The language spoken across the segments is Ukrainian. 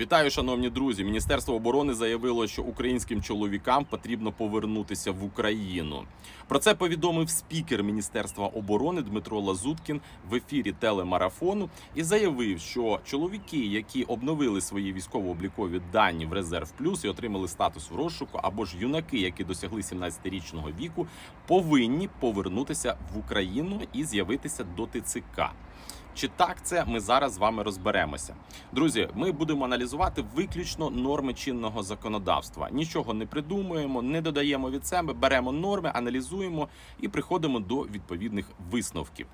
Вітаю, шановні друзі. Міністерство оборони заявило, що українським чоловікам потрібно повернутися в Україну. Про це повідомив спікер Міністерства оборони Дмитро Лазуткін в ефірі телемарафону і заявив, що чоловіки, які обновили свої військово-облікові дані в резерв плюс і отримали статус в розшуку, або ж юнаки, які досягли 17-річного віку, повинні повернутися в Україну і з'явитися до ТЦК. Чи так це ми зараз з вами розберемося? Друзі, ми будемо аналізувати виключно норми чинного законодавства. Нічого не придумуємо, не додаємо від себе, беремо норми, аналізуємо і приходимо до відповідних висновків.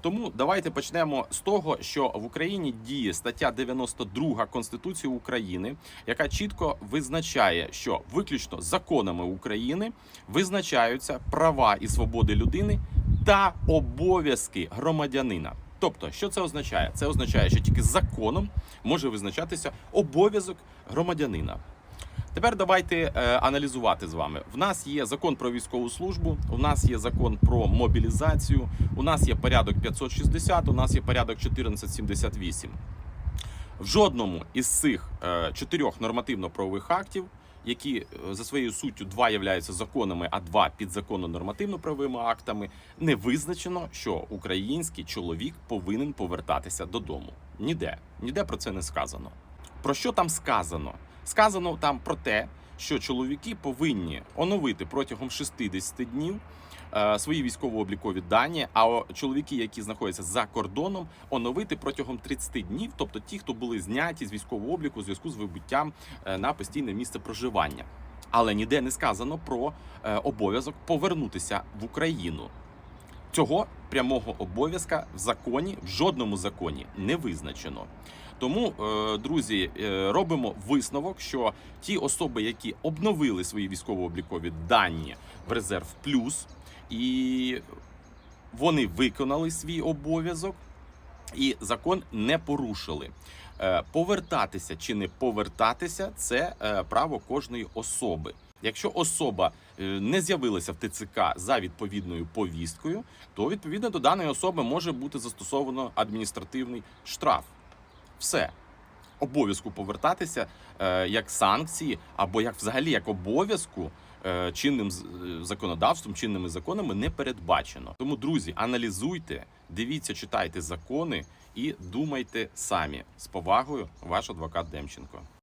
Тому давайте почнемо з того, що в Україні діє стаття 92 Конституції України, яка чітко визначає, що виключно законами України визначаються права і свободи людини та обов'язки громадянина. Тобто, що це означає? Це означає, що тільки законом може визначатися обов'язок громадянина. Тепер давайте е, аналізувати з вами. В нас є закон про військову службу, у нас є закон про мобілізацію, у нас є порядок 560, у нас є порядок 1478. В жодному із цих е, чотирьох нормативно-правових актів, які е, за своєю суттю два являються законами, а два підзаконно нормативно-правовими актами, не визначено, що український чоловік повинен повертатися додому. Ніде ніде про це не сказано. Про що там сказано? Сказано там про те, що чоловіки повинні оновити протягом 60 днів свої військово-облікові дані. А чоловіки, які знаходяться за кордоном, оновити протягом 30 днів, тобто ті, хто були зняті з військового обліку у зв'язку з вибуттям е, на постійне місце проживання. Але ніде не сказано про е, обов'язок повернутися в Україну. Цього прямого обов'язка в законі, в жодному законі не визначено. Тому, е, друзі, е, робимо висновок, що ті особи, які обновили свої військово-облікові дані в резерв плюс, і вони виконали свій обов'язок, і закон не порушили. Е, Повертатися чи не повертатися це право кожної особи. Якщо особа е, не з'явилася в ТЦК за відповідною повісткою, то відповідно до даної особи може бути застосовано адміністративний штраф. Все. Обов'язку повертатися е, як санкції, або як взагалі як обов'язку е, чинним законодавством, чинними законами не передбачено. Тому, друзі, аналізуйте, дивіться, читайте закони і думайте самі. З повагою, ваш адвокат Демченко.